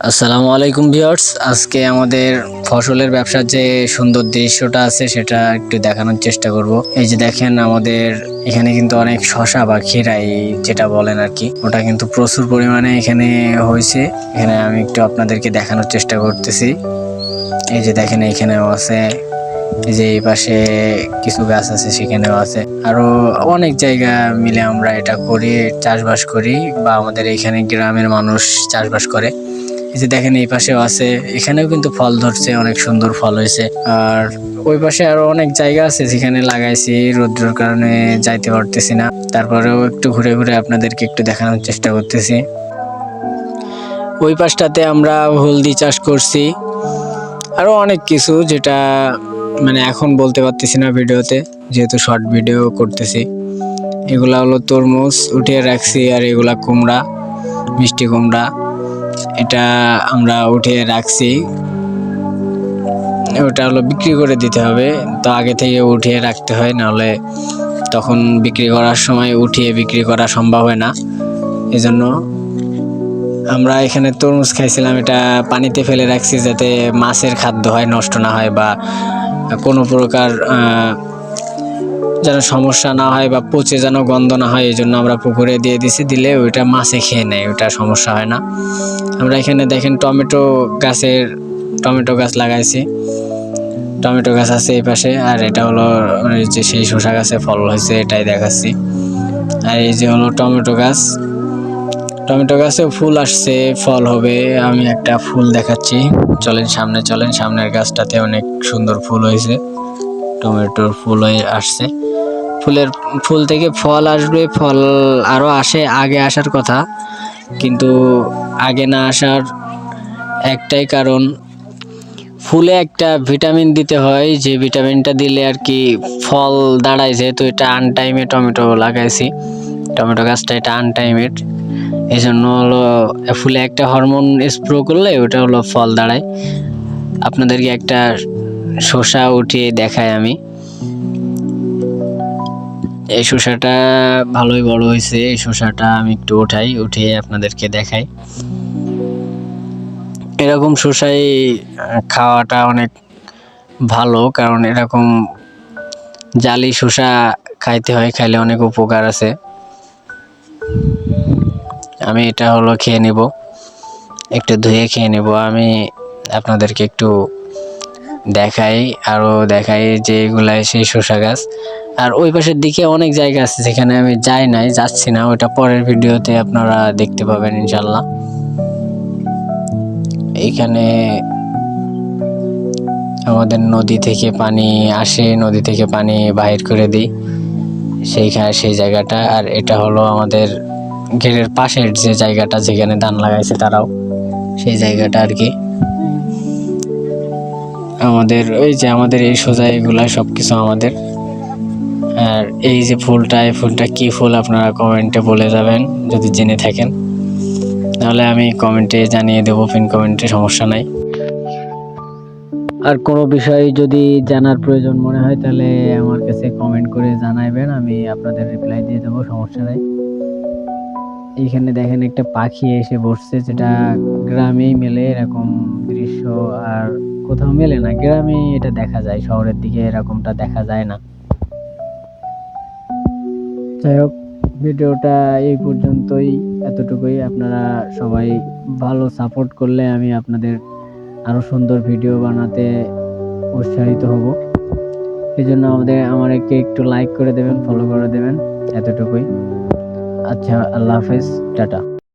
আসসালামু আলাইকুম ভিউয়ার্স। আজকে আমাদের ফসলের ব্যবসার যে সুন্দর দৃশ্যটা আছে, সেটা একটু দেখানোর চেষ্টা করব। এই যে দেখেন আমাদের এখানে কিন্তু অনেক শশা বা খিরাই যেটা বলেন আর কি, ওটা কিন্তু প্রচুর পরিমাণে এখানে হয়েছে। এখানে আমি একটু আপনাদেরকে দেখানোর চেষ্টা করতেছি। এই যে দেখেন এখানেও আছে যে এই পাশে কিছু গাছ আছে, সেখানেও আছে। আরও অনেক জায়গা মিলে আমরা এটা করি, চাষবাস করি বা আমাদের এখানে গ্রামের মানুষ চাষবাস করে। এই যে দেখেন, এই পাশেও আছে। এখানেও কিন্তু ফল ধরছে, অনেক সুন্দর ফল হয়েছে। আর ওই পাশে আরও অনেক জায়গা আছে যেখানে লাগাইছি রৌদ্রের কারণে যাইতে পারতেছি না। তারপরেও একটু ঘুরে ঘুরে আপনাদেরকে একটু দেখানোর চেষ্টা করতেছি। ওই পাশটাতে আমরা হলদি চাষ করছি। আরও অনেক কিছু যেটা মানে এখন বলতে পারতেছি না ভিডিওতে, যেহেতু শর্ট ভিডিও করতেছি। এগুলা হলো তরমুজ উঠিয়ে রাখছি, আর এগুলা কুমড়া, মিষ্টি কুমড়া। এটা আমরা উঠিয়ে রাখছি। ওটা হলো বিক্রি করে দিতে হবে। তো আগে থেকে উঠিয়ে রাখতে হয়, নাহলে তখন বিক্রি করার সময় উঠিয়ে বিক্রি করা সম্ভব হয় না। এজন্য আমরা এখানে তরমুজ খাইছিলাম, এটা পানিতে ফেলে রাখছি যাতে মাছের খাদ্য হয়, নষ্ট না হয় বা কোনো প্রকার যেন সমস্যা না হয় বা পচে যেন গন্ধ না হয়, এই জন্য আমরা পুকুরে দিয়ে দিছি, দিলে ওইটা মাছে খেয়ে নেয় ওটা সমস্যা হয় না। আমরা এখানে দেখেন টমেটো গাছের, টমেটো গাছ লাগাইছি। টমেটো গাছ আছে এই পাশে, আর এটা হলো ওই যে সেই শসা গাছে ফল হয়েছে, এটাই দেখাচ্ছি। আর এই যে হলো টমেটো গাছ। টমেটো গাছে ফুল আসছে, ফল হবে, আমি একটা ফুল দেখাচ্ছি। চলেন সামনে, চলেন, সামনের গাছটাতে অনেক সুন্দর ফুল হয়েছে। টমেটোর ফুল হয়ে আসছে। ফুলের ফুল থেকে ফল আসবে, ফল আরও আসে, আগে আসার কথা। কিন্তু আগে না আসার একটাই কারণ, ফুলে একটা ভিটামিন দিতে হয়, যে ভিটামিনটা দিলে আর কি ফল দাঁড়ায় যেহেতু এটা আনটাইমে টমেটো লাগাইছি। টমেটো গাছটা এটা আনটাইমের এই জন্য হলো, ফুলে একটা হরমোন স্প্রে করলে ওটা হলো ফল দাঁড়ায়। আপনাদেরকে একটা শসা উঠিয়ে দেখাই আমি। এই শসাটা ভালোই বড় হয়েছে। এই শসাটা আমি একটু উঠাই, উঠিয়ে আপনাদেরকে দেখাই। এরকম শসাই খাওয়াটা অনেক ভালো, কারণ এরকম জালি শসা খাইতে হয়, খাইলে অনেক উপকার আছে। আমি এটা হলো খেয়ে নেব। একটু ধুয়ে খেয়ে নেব। আমি আপনাদেরকে একটু দেখাই আরও দেখাই যে এগুলা সেই শসা গাছ। আর ওই পাশের দিকে অনেক জায়গা আছে যেখানে আমি যাই নাই, যাচ্ছি না। ওটা পরের ভিডিওতে আপনারা দেখতে পাবেন ইনশাল্লাহ এইখানে আমাদের নদী থেকে পানি আসে, নদী থেকে পানি বাহির করে দিই। সেইখানে সেই জায়গাটা, আর এটা হলো আমাদের ঘেরের পাশের যে জায়গাটা যেখানে ধান লাগাইছে তারাও, সেই জায়গাটা আর কি। আমাদের, ওই যে আমাদের এই সোজা এগুলা সব কিছু আমাদের। আর এই যে ফুলটা, এই ফুলটা কি ফুল আপনারা কমেন্টে বলে যাবেন, যদি জেনে থাকেন। তাহলে আমি কমেন্টে জানিয়ে দেবো, পিন কমেন্টে সমস্যা নাই। আর কোনো বিষয় যদি জানার প্রয়োজন মনে হয়, তাহলে আমার কাছে কমেন্ট করে জানাবেন আমি আপনাদের রিপ্লাই দিয়ে দেবো, সমস্যা নাই। এইখানে দেখেন একটা পাখি এসে বসছে, যেটা গ্রামেই মেলে, এরকম দৃশ্য আর কোথাও মেলে না গ্রামেই এটা দেখা যায়, শহরের দিকে এরকমটা দেখা যায় না। যাই হোক, ভিডিওটা এই পর্যন্তই, এতটুকুই। আপনারা সবাই ভালো সাপোর্ট করলে আমি আপনাদের আরও সুন্দর ভিডিও বানাতে উৎসাহিত হব। এই জন্য আমাদের, আমাদেরকে একটু লাইক করে দেবেন ফলো করে দেবেন, এতটুকুই। আচ্ছা আল্লাহ হাফেজ, টাটা।